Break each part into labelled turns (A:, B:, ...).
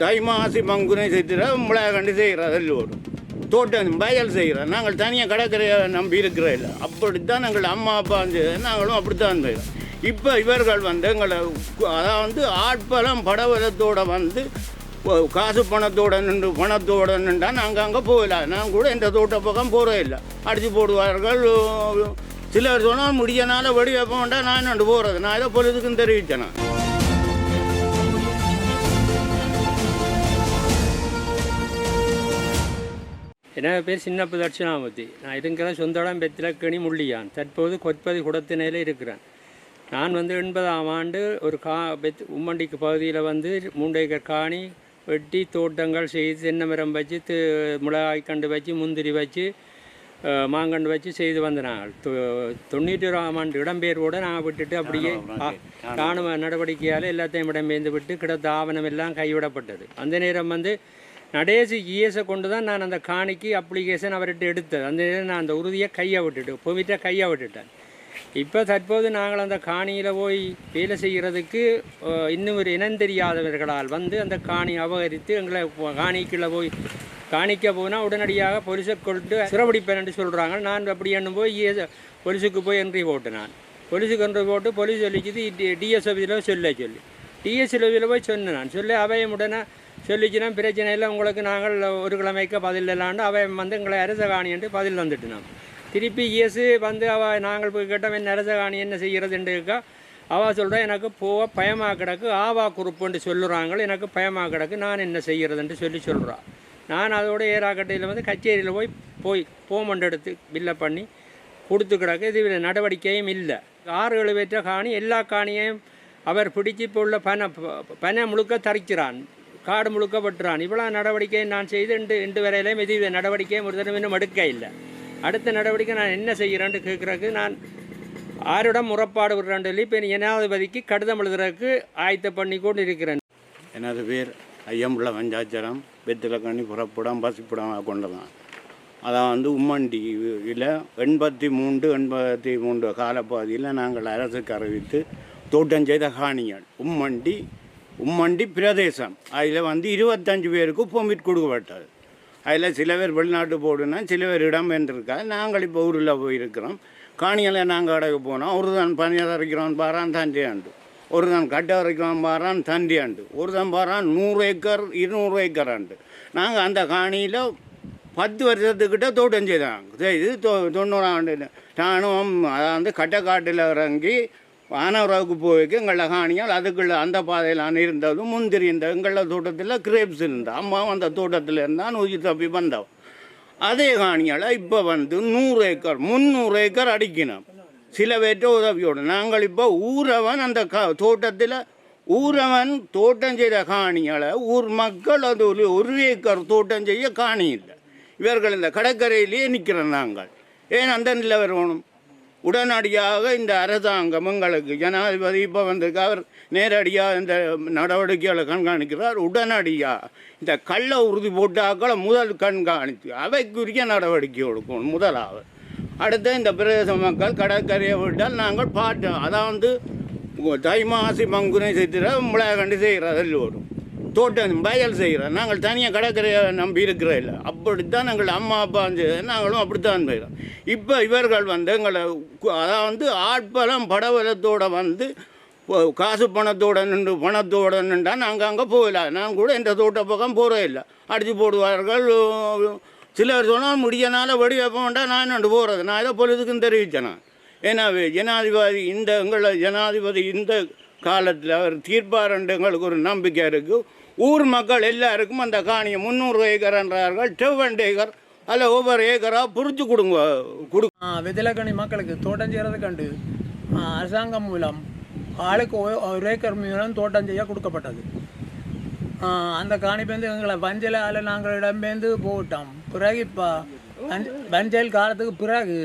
A: தை மாசி மங்குனை செய்கிற கண்டு செய்கிறது எல்லோரும். தோட்டம் வயல் செய்கிறோம் நாங்கள் தனியாக கடற்கரையை நம்பி இருக்கிற இல்லை அப்படித்தான் எங்கள் அம்மா அப்பா வந்து நாங்களும் அப்படித்தான் செய்கிறோம். இப்போ இவர்கள் வந்து எங்களை அதாவது ஆட்பலம் படவலத்தோடு வந்து காசு பணத்தோட நின்று பணத்தோட நின்றா நாங்கள் அங்கே போகல. நான் கூட இந்த தோட்ட பக்கம் போகிறே இல்லை. அடித்து போடுவார்கள். சிலர் சொன்னால் முடியனால வெடி வைப்ப வேண்டாம் நான் நண்டு போகிறது நான் ஏதோ பொழுதுக்கும் தெரிவித்தேன் நான்.
B: என் பேர் சின்னப்பு தட்சிணாமூர்த்தி நான் இருக்கிற சொந்தடம் பெத்திலக்கணி முள்ளியான். தற்போது கொற்பதி குடத்தினையில் இருக்கிறேன். நான் வந்து எண்பதாம் ஆண்டு ஒரு கா பெத் உம்மண்டிக்கு பகுதியில் வந்து மூன்று ஏக்கர் காணி வெட்டி தோட்டங்கள் செய்து தென்னை மரம் வச்சு து மிளகாய் கண்டு வச்சு முந்திரி வச்சு மாங்கன்று வச்சு செய்து வந்த நாங்கள் தொ- தொண்ணூற்றி ஓராம் ஆண்டு இடம்பெயர்வோடு நாங்கள் விட்டுட்டு அப்படியே ராணுவ நடவடிக்கையால் எல்லாத்தையும் இடம்பெயர்ந்து விட்டு கிடந்த ஆவணம் எல்லாம் கைவிடப்பட்டது. அந்த நேரம் வந்து நடேசு இஎஸை கொண்டு தான் நான் அந்த காணிக்கு அப்ளிகேஷன் அவர்கிட்ட எடுத்தது அந்த நான் அந்த உறுதியை கையை விட்டுட்டு போயிட்ட கையை விட்டுட்டேன் இப்போ தற்போது நாங்கள் அந்த காணியில் போய் வேலை செய்கிறதுக்கு இன்னும் ஒரு இனம் தெரியாதவர்களால் வந்து அந்த காணி அபகரித்து எங்களை காணிக்குள்ளே போய் காணிக்க போனால் உடனடியாக பொலிசை கொண்டு சிறப்பிடிப்பேன் என்று சொல்கிறாங்க நான் அப்படி என்னும் போய் பொலிசுக்கு போலீஸுக்கு போய் என்ட்ரி போட்டேன் நான் பொலிசுக்கு என்ட்ரி போட்டு பொலிஸ் சொல்லிக்குது டிஎஸ் ஆஃபீஸில் சொல்ல சொல்லி டிஎஸ் ஆஃபீஸில் போய் சொன்னேன் நான் சொல்லி அவையும் உடனே சொல்லிச்சுனா பிரச்சனை இல்லை. உங்களுக்கு நாங்கள் ஒரு கிழமைக்கு பதில் இல்லாண்டு அவன் வந்து எங்களை அரச காணின்ட்டு பதில் வந்துட்டுனான் திருப்பி இயேசு வந்து அவ நாங்கள் போய் கேட்டோம் என்ன அரச காணி என்ன செய்கிறதுன்ட்டு இருக்கா அவள் சொல்கிறா எனக்கு போக பயமாக கிடக்கு. ஆவா குறுப்புன்ட்டு சொல்லுறாங்க எனக்கு பயமாக கிடக்கு. நான் என்ன செய்கிறதுன்ட்டு சொல்லி சொல்கிறா நான் அதோட ஏராக்கட்டையில் வந்து கச்சேரியில் போய் போய் போமண்ட் எடுத்து பில்லை பண்ணி கொடுத்து கிடக்கு. இது நடவடிக்கையும் இல்லை. ஆறு எழுவேற்ற காணி எல்லா காணியையும் அவர் பிடிச்சி இப்போ உள்ள பனை பனை முழுக்க தரிக்கிறான். காடு முழுக்கப்பட்டுறான் இவ்வளோ நடவடிக்கையை நான் செய்து இன்று இன்று வரையிலையும் இது நடவடிக்கையை ஒரு தடவை இன்னும் எடுக்க இல்லை. அடுத்த நடவடிக்கை நான் என்ன செய்கிறேன்ட்டு கேட்குறதுக்கு நான் ஆரிடம் முறப்பாடு விடுறேன் சொல்லி இப்போ ஜனாதிபதிக்கு கடிதம் எழுதுறதுக்கு ஆயத்த பண்ணி கொண்டு இருக்கிறேன்.
A: எனது பேர் ஐயம்புள்ள பஞ்சாச்சரம் வெத்திலக்கண்ணி புறப்படம் பசிப்படம் கொண்டதான் அதான் வந்து உம்மண்டியில் எண்பத்தி மூன்று எண்பத்தி மூன்று காலப்பகுதியில் நாங்கள் அரசுக்கு அறிவித்து தோட்டம் செய்த காணிகள். உம்மண்டி உம்மண்டி பிரதேசம். அதில் வந்து இருபத்தஞ்சு பேருக்கு பொமிட் கொடுக்கப்பட்டது. அதில் சில பேர் வெளிநாட்டு போடுனா சில பேர் இடம் பெற்றிருக்கா நாங்கள் இப்போ ஊரில் போயிருக்கிறோம் காணிகளை நாங்கள் கடைக்கு போனோம். ஒரு தான் பனியை அரைக்கிறோம் பாரான் தண்டி ஆண்டு. ஒரு தான் கட்டை அரைக்கிறோம் பாரான் தண்டி ஆண்டு. ஒரு தான் பாரான் நூறு ஏக்கர் இருநூறு ஏக்கர் ஆண்டு. நாங்கள் அந்த காணியில் பத்து வருஷத்துக்கிட்ட தோட்டம் செய்தாங்க. செய்து தொ தொண்ணூறாம் ஆண்டு. நானும் அதாவது கட்டைக்காட்டில் இறங்கி வானவராவுக்கு போய்க்கு எங்களை காணியால் அதுக்குள்ள அந்த பாதையில் இருந்ததும் முந்திரி இந்த எங்கள தோட்டத்தில் கிரேப்ஸ் இருந்தால் அம்மாவும் அந்த தோட்டத்தில் இருந்தால் நூற்றி தப்பி வந்தோம். அதே காணியால் இப்போ வந்து நூறு ஏக்கர் முந்நூறு ஏக்கர் அடிக்கணும். சில பேர்ட்ட உதவியோடு. நாங்கள் இப்போ ஊரவன் அந்த க தோட்டத்தில் ஊரவன் தோட்டம் செய்த காணியால் ஊர் மக்கள் அது ஒரு ஒரு ஏக்கர் தோட்டம் செய்ய காணி இல்லை. இவர்கள் இந்த கடற்கரையிலேயே நிற்கிறோம் நாங்கள். ஏன் அந்த நிலவரம் உடனடியாக இந்த அரசாங்கம் எங்களுக்கு ஜனாதிபதி இப்போ வந்திருக்கு. அவர் நேரடியாக இந்த நடவடிக்கைகளை கண்காணிக்கிறார். உடனடியாக இந்த கள்ள உறுதி போட்டாக்களை முதல் கண்காணித்து அவைக்குரிய நடவடிக்கை எடுக்கணும் முதலாவது. அடுத்து இந்த பிரதேச மக்கள் கடற்கரையை விட்டால் நாங்கள் பாட்டோம் அதான் வந்து தை மாசி மங்குனை செய்கிற மிளகாண்டி செய்கிறது எல்லோரும் தோட்டம் வயல் செய்கிறோம். நாங்கள் தனியாக கடற்கரையை நம்பி இருக்கிறோம் இல்லை. அப்படித்தான் எங்கள் அம்மா அப்பா வந்து நாங்களும் அப்படித்தான் செய்கிறோம். இப்போ இவர்கள் வந்து எங்களை அதாவது வந்து ஆட்பலம் படவலத்தோட வந்து காசு பணத்தோட நின்று பணத்தோட நின்றா நாங்கள் அங்கே போகல. நான் கூட எந்த தோட்ட பக்கம் போகிறே இல்லை. அடித்து போடுவார்கள் சிலர் சொன்னால் முடியனால வெடி வைப்ப வேண்டாம் நான் நண்டு போகிறது நான் இதை பொழுதுக்கும் தெரிவித்தேன்? நான் ஏன்னா ஜனாதிபதி இந்த எங்களை ஜனாதிபதி இந்த காலத்தில் அவர் தீர்ப்பார் எங்களுக்கு ஒரு நம்பிக்கை இருக்குது ஊர் மக்கள் எல்லாருக்கும் அந்த காணியை முந்நூறு ஏக்கர் என்றார்கள் செவ்வண்டு ஏக்கர் அதில் ஒவ்வொரு ஏக்கராக பிரித்து கொடுங்க கொடு
C: ஆ, வெதிலக்கணி மக்களுக்கு தோட்டம் செய்கிறது கண்டு அரசாங்கம் மூலம் ஆளுக்கு ஒ- ஒரு ஏக்கர் மூலம் தோட்டம் செய்ய கொடுக்கப்பட்டது. அந்த காணிப்பேந்து எங்களை வஞ்சலால் நாங்கள் இடம்பெயர்ந்து போட்டோம். பிறகு இப்போ வஞ்சல் காலத்துக்கு பிறகு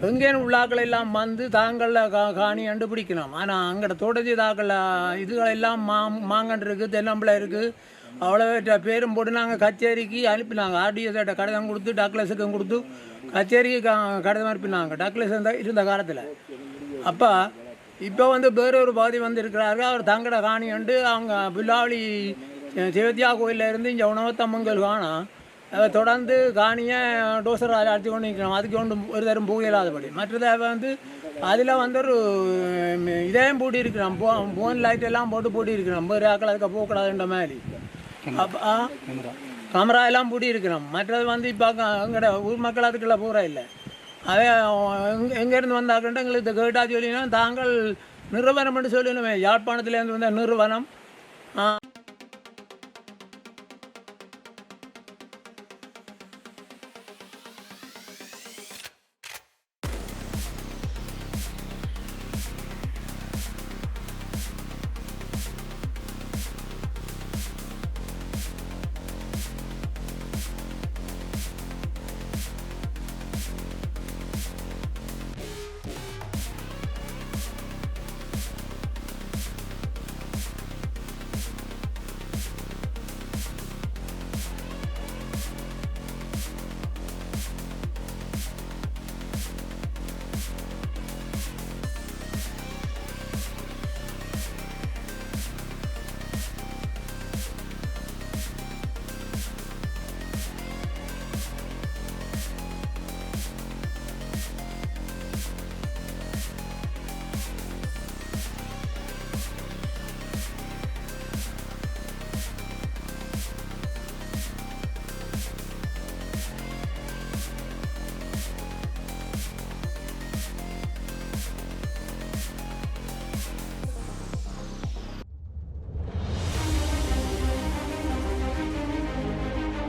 C: எங்கேயும் உள்ளாக்கள் எல்லாம் வந்து தாங்கள கா காணி கண்டுபிடிக்கணும். ஆனால் அங்கே தோட்டம் தாக்கள் இதுகளெல்லாம் எல்லாம் மா மாங்கன்று இருக்குது தென்னம்பிள்ளை இருக்குது. அவ்வளோ பேரும் போட்டு நாங்கள் கச்சேரிக்கு அனுப்பினாங்க. ஆர்டிஎஸ்ட்ட கடிதம் கொடுத்து டக்லஸுக்கும் கொடுத்து கச்சேரிக்கு க- கடிதம் அனுப்பினாங்க. டக்லஸ் இருந்த இருந்த காலத்தில். அப்போ இப்போ வந்து வேற ஒரு பாதி வந்து இருக்கிறார்கள் அவர் தங்கட காணி உண்டு அவங்க புல்லாவளி சிவத்தியா கோயிலில் இருந்து இங்கே உணவத்தம்மங்கள் காணாம். தொடர்ந்து காணியை டோசர் அடித்து கொண்டு நிற்கிறோம் அதுக்கு ஒன்று ஒரு தரம் புகையில்லாதபடி மற்றதை வந்து அதில் வந்து ஒரு இதையும் பூட்டி இருக்கிறோம் போ போன் லைட் எல்லாம் போட்டு பூட்டி இருக்கிறோம் வேறு ஆக்கள் அதுக்கு போகக்கூடாதுன்ற மாதிரி. அப்போ கேமரா எல்லாம் பூட்டி இருக்கிறோம் மற்றது வந்து இப்போ எங்கட ஊர் மக்கள் அதுக்குள்ள போகிற இல்லை. அதே எங்க எங்கேருந்து வந்தாக்கன்ட்டு எங்களுக்கு கேட்டா சொல்லினா தாங்கள் நிறுவனம் என்று சொல்லணுமே யாழ்ப்பாணத்துலேருந்து வந்த நிறுவனம்.